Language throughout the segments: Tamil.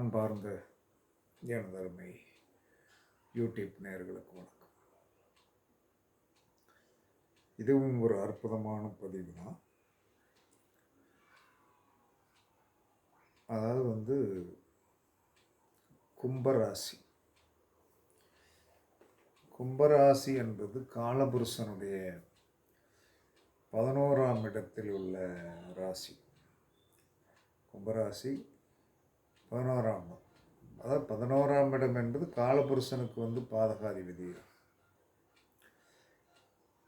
அன்பார்ந்த எனதருமை யூடியூப் நேயர்களுக்கு வணக்கம். இதுவும் ஒரு அற்புதமான பதிவு தான். அதாவது வந்து கும்பராசி. கும்பராசி என்பது காலபுருஷனுடைய பதினோராம் இடத்தில் உள்ள ராசி. கும்பராசி பதினோராம் இடம் அதாவது பதினோராம் இடம் என்பது காலபுருஷனுக்கு வந்து பாதகாதிபதி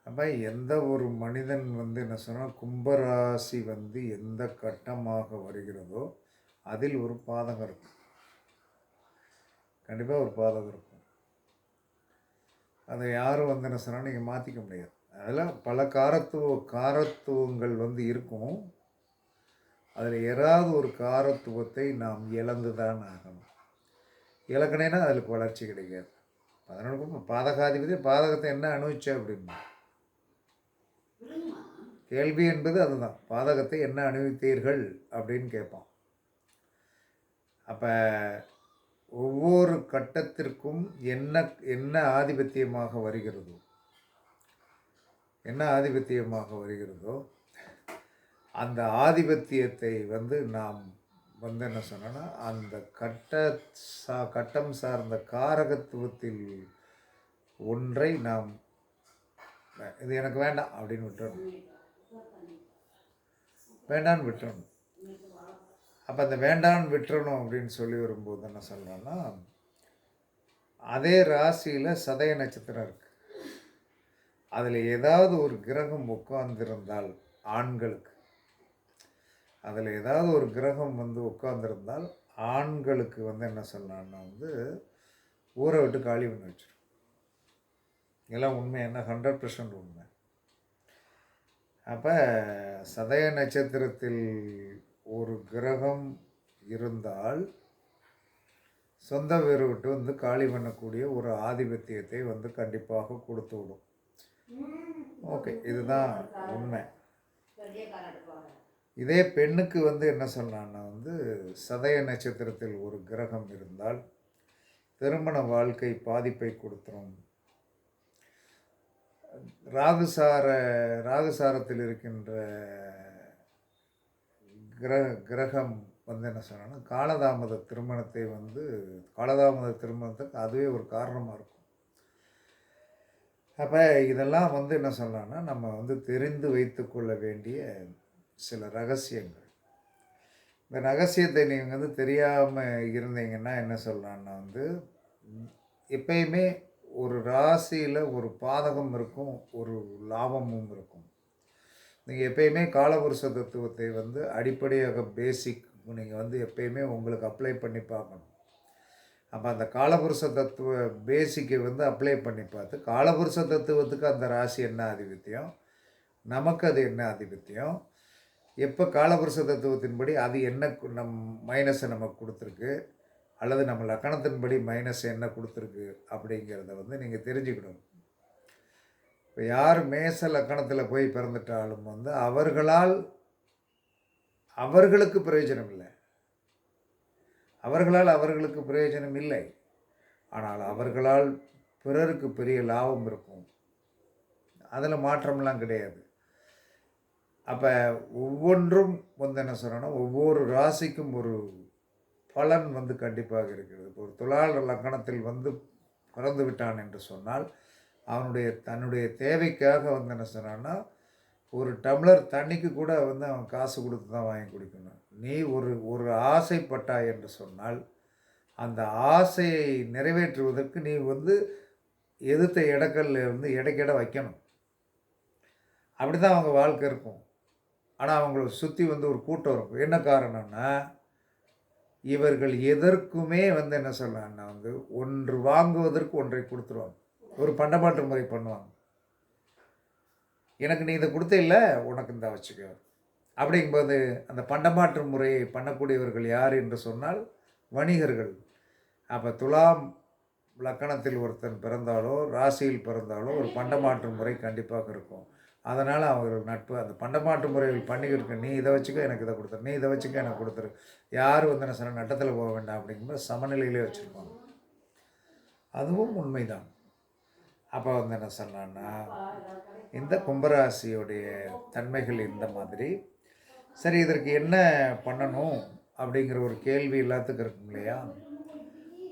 அப்போ எந்த ஒரு மனிதன் வந்து என்ன சொன்னால் கும்பராசி வந்து எந்த கட்டமாக வருகிறதோ அதில் ஒரு பாதகம் இருக்கும். கண்டிப்பாக ஒரு பாதகம் இருக்கும். அதை யாரும் வந்து என்ன சொன்னால் நீங்கள் மாற்றிக்க முடியாது. அதில் பல காரத்துவ காரத்துவங்கள் வந்து இருக்கும். அதில் ஏதாவது ஒரு காரத்துவத்தை நாம் இழந்து தான் ஆகணும். இலக்கணைனா அதில் வளர்ச்சி கிடைக்காது. பதினொன்று பாதகாதிபதி பாதகத்தை என்ன அனுபவிச்ச அப்படின்னா கேள்வி என்பது அதுதான். பாதகத்தை என்ன அனுபவித்தீர்கள் அப்படின்னு கேட்பான். அப்போ ஒவ்வொரு கட்டத்திற்கும் என்ன என்ன ஆதிபத்தியமாக வருகிறதோ என்ன ஆதிபத்தியமாக வருகிறதோ அந்த ஆதிபத்தியத்தை வந்து நாம் வந்து என்ன சொன்னோன்னா அந்த கட்ட சா கட்டம் சார்ந்த காரகத்துவத்தில் ஒன்றை நாம் இது எனக்கு வேண்டாம் அப்படின்னு விட்டுறணும். வேண்டான்னு விட்டுறணும். அப்போ அந்த வேண்டான்னு விட்டுறணும் அப்படின்னு சொல்லி வரும்போது என்ன சொல்கிறோன்னா அதே ராசியில் சதய நட்சத்திரம் இருக்குது அதில் ஏதாவது ஒரு கிரகம் உட்கார்ந்திருந்தால் ஆண்களுக்கு அதில் ஏதாவது ஒரு கிரகம் வந்து உட்கார்ந்திருந்தால் ஆண்களுக்கு வந்து என்ன சொல்லலாம்னா வந்து ஊரை விட்டு காலி பண்ணி வச்சிடும் இதெல்லாம் உண்மை. என்ன? ஹண்ட்ரட் பர்சன்ட் உண்மை. அப்போ சதய நட்சத்திரத்தில் ஒரு கிரகம் இருந்தால் சொந்த வீடு விட்டு வந்து காலி பண்ணக்கூடிய ஒரு ஆதிபத்தியத்தை வந்து கண்டிப்பாக கொடுத்து விடும். ஓகே. இதுதான் உண்மை. இதே பெண்ணுக்கு வந்து என்ன சொல்லலாம்னா வந்து சதய நட்சத்திரத்தில் ஒரு கிரகம் இருந்தால் திருமண வாழ்க்கை பாதிப்பை கொடுத்துரும். ராகுசார ராகுசாரத்தில் இருக்கின்ற கிரக கிரகம் வந்து என்ன சொன்னா காலதாமத திருமணத்தை வந்து காலதாமத திருமணத்துக்கு அதுவே ஒரு காரணமாக இருக்கும். அப்போ இதெல்லாம் வந்து என்ன சொல்லலாம்னா நம்ம வந்து தெரிந்து வைத்து கொள்ள வேண்டிய சில ரகசியங்கள். இந்த ரகசியத்தை நீங்கள் வந்து தெரியாமல் இருந்தீங்கன்னா என்ன சொல்லலாம்னா வந்து எப்பயுமே ஒரு ராசியில் ஒரு பாதகம் இருக்கும் ஒரு லாபமும் இருக்கும். நீங்கள் எப்பயுமே காலபுருஷ தத்துவத்தை வந்து அடிப்படையாக பேசிக் நீங்கள் வந்து எப்பயுமே உங்களுக்கு அப்ளை பண்ணி பார்க்கணும். அப்போ அந்த காலபுருஷ தத்துவ பேசிக்கை வந்து அப்ளை பண்ணி பார்த்து காலபுருஷ தத்துவத்துக்கு அந்த ராசி என்ன ஆதிபத்தியம்? நமக்கு அது என்ன ஆதிபத்தியம்? எப்போ காலபுருஷ தத்துவத்தின்படி அது என்ன நம் மைனஸை நமக்கு கொடுத்துருக்கு அல்லது நம்ம லக்கணத்தின்படி மைனஸ் என்ன கொடுத்துருக்கு அப்படிங்கிறத வந்து நீங்கள் தெரிஞ்சுக்கணும். இப்போ யார் மேச லக்கணத்தில் போய் பிறந்துட்டாலும் வந்து அவர்களால் அவர்களுக்கு பிரயோஜனம் இல்லை. அவர்களால் அவர்களுக்கு பிரயோஜனம் இல்லை. ஆனால் அவர்களால் பிறருக்கு பெரிய லாபம் இருக்கும். அதில் மாற்றம்லாம் கிடையாது. அப்போ ஒவ்வொன்றும் வந்து என்ன சொல்லணும் ஒவ்வொரு ராசிக்கும் ஒரு பலன் வந்து கண்டிப்பாக இருக்கிறது. இப்போ ஒரு துலால் லக்கணத்தில் வந்து பிறந்து விட்டான் என்று சொன்னால் அவனுடைய தன்னுடைய தேவைக்காக வந்து என்ன சொன்னான்னா ஒரு டம்ளர் தண்ணிக்கு கூட வந்து அவன் காசு கொடுத்து தான் வாங்கி குடிக்கணும். நீ ஒரு ஒரு ஆசைப்பட்டாய் என்று சொன்னால் அந்த ஆசையை நிறைவேற்றுவதற்கு நீ வந்து எதிர்த்த இடக்கல்ல இருந்து இடைக்கிட வைக்கணும். அப்படி தான் அவங்க வாழ்க்கை இருக்கும். ஆனால் அவங்கள சுற்றி வந்து ஒரு கூட்டம் இருக்கும். என்ன காரணம்னா இவர்கள் எதற்குமே வந்து என்ன சொல்லலாம்னா வந்து ஒன்று வாங்குவதற்கு ஒன்றை கொடுத்துருவாங்க. ஒரு பண்டமாற்று முறை பண்ணுவாங்க. எனக்கு நீ இதை கொடுத்த இல்லை உனக்கு இந்த வச்சுக்க. அப்படிங்கும்போது அந்த பண்டமாற்று முறையை பண்ணக்கூடியவர்கள் யார் என்று சொன்னால் வணிகர்கள். அப்போ துலாம் லக்கணத்தில் ஒருத்தன் பிறந்தாலோ ராசியில் பிறந்தாலோ ஒரு பண்டமாற்று முறை கண்டிப்பாக இருக்கும். அதனால் அவர் நட்பு. அந்த பண்டமாட்டு முறைகள் பண்ணிக்கிட்டு இருக்க நீ இதை வச்சுக்க எனக்கு இதை கொடுத்துரு. நீ இதை வச்சுக்க எனக்கு கொடுத்துரு. யார் வந்து என்ன சொன்ன நட்டத்தில் போக வேண்டாம் அப்படிங்கும்போது சமநிலையிலே வச்சுருப்பாங்க. அதுவும் உண்மைதான். அப்போ வந்து என்ன சொன்னான்னா இந்த கும்பராசியுடைய தன்மைகள் இந்த மாதிரி. சரி இதற்கு என்ன பண்ணணும் அப்படிங்கிற ஒரு கேள்வி எல்லாத்துக்கும் இருக்கும் இல்லையா?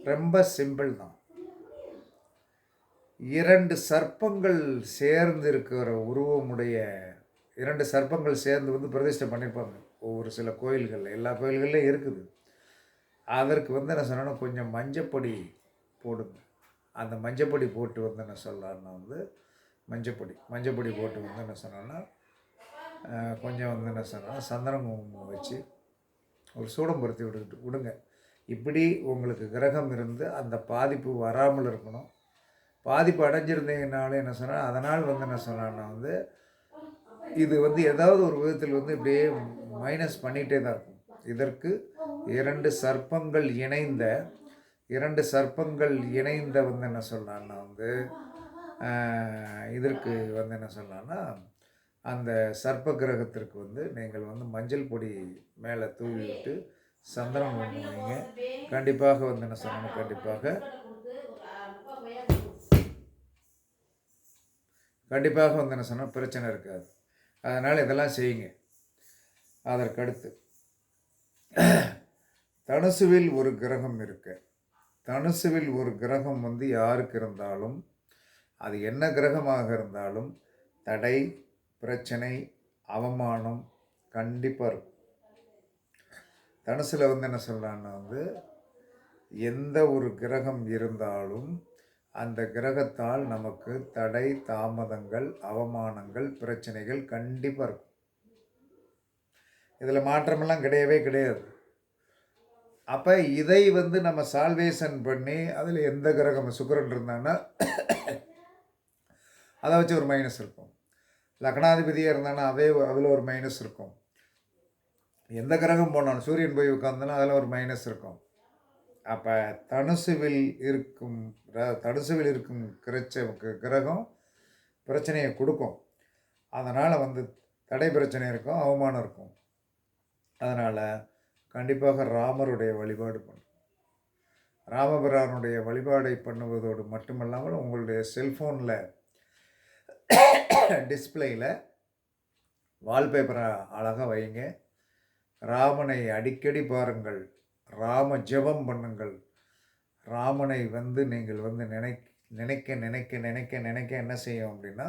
ரொம்ப சிம்பிள் தான். இரண்டு சர்ப்பங்கள் சேர்ந்து இருக்கிற உருவமுடைய இரண்டு சர்ப்பங்கள் சேர்ந்து வந்து பிரதிஷ்டை பண்ணியிருப்பாங்க. ஒவ்வொரு சில கோயில்களில் எல்லா கோயில்கள்லையும் இருக்குது. அதற்கு வந்து என்ன சொன்னோன்னா கொஞ்சம் மஞ்சப்பொடி போடுங்க. அந்த மஞ்சப்பொடி போட்டு வந்து என்ன சொல்லலாம்னா வந்து மஞ்சப்பொடி மஞ்சப்பொடி போட்டு வந்து என்ன சொன்னோன்னா கொஞ்சம் வந்து என்ன சொன்னால் சந்தனம் குங்குமம் வச்சு ஒரு சூடம்புரத்தி பொருத்தி விடுங்க. இப்படி உங்களுக்கு கிரகம் இருந்து அந்த பாதிப்பு வராமல் இருக்கணும். பாதிப்பு அடைஞ்சிருந்தீங்கனாலும் என்ன சொன்னால் அதனால் வந்து என்ன சொன்னான்னா வந்து இது வந்து ஏதாவது ஒரு விதத்தில் வந்து இப்படியே மைனஸ் பண்ணிகிட்டே தான் இருக்கும். இதற்கு இரண்டு சர்ப்பங்கள் இணைந்த இரண்டு சர்ப்பங்கள் இணைந்த வந்து என்ன சொல்லலான்னா வந்து இதற்கு வந்து என்ன சொன்னான்னா அந்த சர்ப்ப கிரகத்திற்கு வந்து நீங்கள் வந்து மஞ்சள் பொடி மேலே தூவி விட்டு சந்தனம் பண்ணுவீங்க கண்டிப்பாக வந்து என்ன சொல்லணும் கண்டிப்பாக கண்டிப்பாக வந்து என்ன சொன்னால் பிரச்சனை இருக்காது. அதனால் இதெல்லாம் செய்யுங்க. அதற்கடுத்து தனுசுவில் ஒரு கிரகம் இருக்கு. தனுசுவில் ஒரு கிரகம் வந்து யாருக்கு இருந்தாலும் அது என்ன கிரகமாக இருந்தாலும் தடை பிரச்சனை அவமானம் கண்டிப்பாக இருக்கும். தனுசில் வந்து என்ன சொல்கிறான்னா வந்து எந்த ஒரு கிரகம் இருந்தாலும் அந்த கிரகத்தால் நமக்கு தடை தாமதங்கள் அவமானங்கள் பிரச்சனைகள் கண்டிப்பாக இருக்கும். இதில் மாற்றமெல்லாம் கிடையவே கிடையாது. அப்போ இதை வந்து நம்ம சால்வேஷன் பண்ணி அதில் எந்த கிரகம் சுக்கரன் இருந்தாங்கன்னா அதை வச்சு ஒரு மைனஸ் இருக்கும். லக்னாதிபதியாக இருந்தானா அதே அதில் ஒரு மைனஸ் இருக்கும். எந்த கிரகம் போனாலும் சூரியன் போய் உட்காந்தாலும் அதில் ஒரு மைனஸ் இருக்கும். அப்போ தனுசுவில் இருக்கும் ர- தனுசுவில் இருக்கும் கிரச்ச கிரகம் பிரச்சனையை கொடுக்கும். அதனால் வந்து தடை பிரச்சனை இருக்கும் அவமானம் இருக்கும். அதனால் கண்டிப்பாக ராமருடைய வழிபாடு பண்ணும். ராமபிரானுடைய வழிபாடை பண்ணுவதோடு மட்டுமல்லாமல் உங்களுடைய செல்ஃபோனில் டிஸ்பிளேயில் வால்பேப்பரை அழகாக வைங்க. ராமனை அடிக்கடி பாருங்கள். ராம ஜெபம் பண்ணுங்கள். ராமனை வந்து நீங்கள் வந்து நினை நினைக்க நினைக்க நினைக்க நினைக்க என்ன செய்யும் அப்படின்னா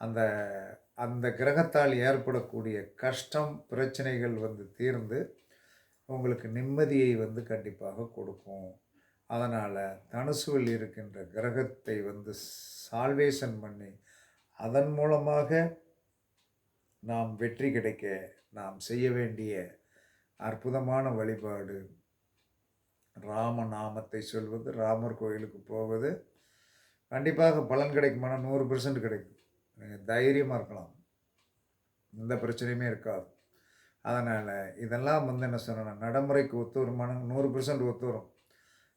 அந்த அந்த கிரகத்தால் ஏற்படக்கூடிய கஷ்டம் பிரச்சனைகள் வந்து தீர்ந்து உங்களுக்கு நிம்மதியை வந்து கண்டிப்பாக கொடுக்கும். அதனால் தனுசுவில் இருக்கின்ற கிரகத்தை வந்து சால்வேஷன் பண்ணி அதன் மூலமாக நாம் வெற்றி கிடைக்க நாம் செய்ய வேண்டிய அற்புதமான வழிபாடு. ராம நாமத்தை சொல்வது ராமர் கோயிலுக்கு போவது. கண்டிப்பாக பலன் கிடைக்குமானா நூறு பெர்சன்ட் கிடைக்கும். நீங்கள் தைரியமாக இருக்கலாம். எந்த பிரச்சனையுமே இருக்காது. அதனால் இதெல்லாம் வந்து என்ன சொன்னால் நடைமுறைக்கு ஒத்து வருமான நூறு பெர்சன்ட் ஒத்து வரும்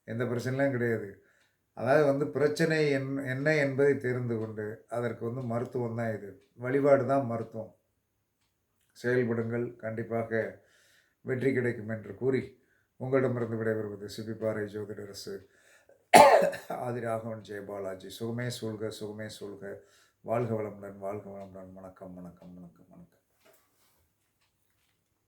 எந்த பிரச்சனையும் கிடையாது. அதாவது வந்து பிரச்சனை என் என்ன என்பதை தெரிந்து கொண்டு அதற்கு வந்து மருத்துவம் தான் இது. வழிபாடு தான் மருத்துவம். செயல்படுங்கள். கண்டிப்பாக வெற்றி கிடைக்கும் என்று கூறி உங்களிடமிருந்து விடைபெறுவது சிபிபாறை ஜோதிடரசு. ஆதிராகவன் ஜெயபாலாஜி சுகமே சூழ்க சுகமே சூழ்க. வாழ்க வளமுடன் வாழ்க வளமுடன். வணக்கம் வணக்கம் வணக்கம் வணக்கம்.